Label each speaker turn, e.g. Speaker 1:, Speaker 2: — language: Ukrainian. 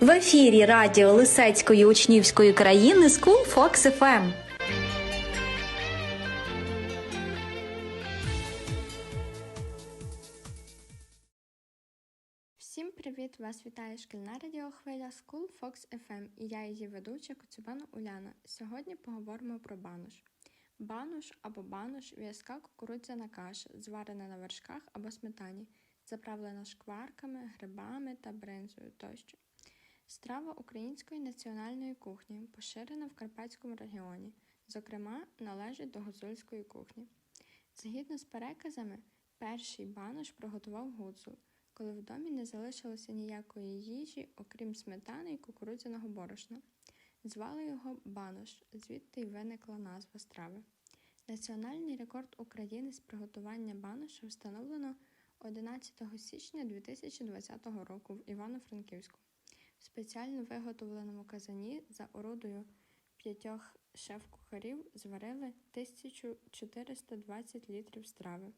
Speaker 1: В ефірі радіо Лисецької учнівської країни School Fox FM.
Speaker 2: Всім привіт! Вас вітає шкільна радіохвиля School Fox FM і я її ведуча Коцюбана Уляна. Сьогодні поговоримо про банош. Банош або банош в'язка кукурудзяна каша, зварена на вершках або сметані, заправлена шкварками, грибами та бринзою тощо. Страва української національної кухні, поширена в Карпатському регіоні, зокрема, належить до гуцульської кухні. Згідно з переказами, перший банош приготував гуцул, коли в домі не залишилося ніякої їжі, окрім сметани і кукурудзяного борошна. Звали його банош, звідти й виникла назва страви. Національний рекорд України з приготування баноша встановлено 11 січня 2020 року в Івано-Франківську. В спеціально виготовленому казані за орудою п'ятьох шеф-кухарів зварили 1420 літрів страви.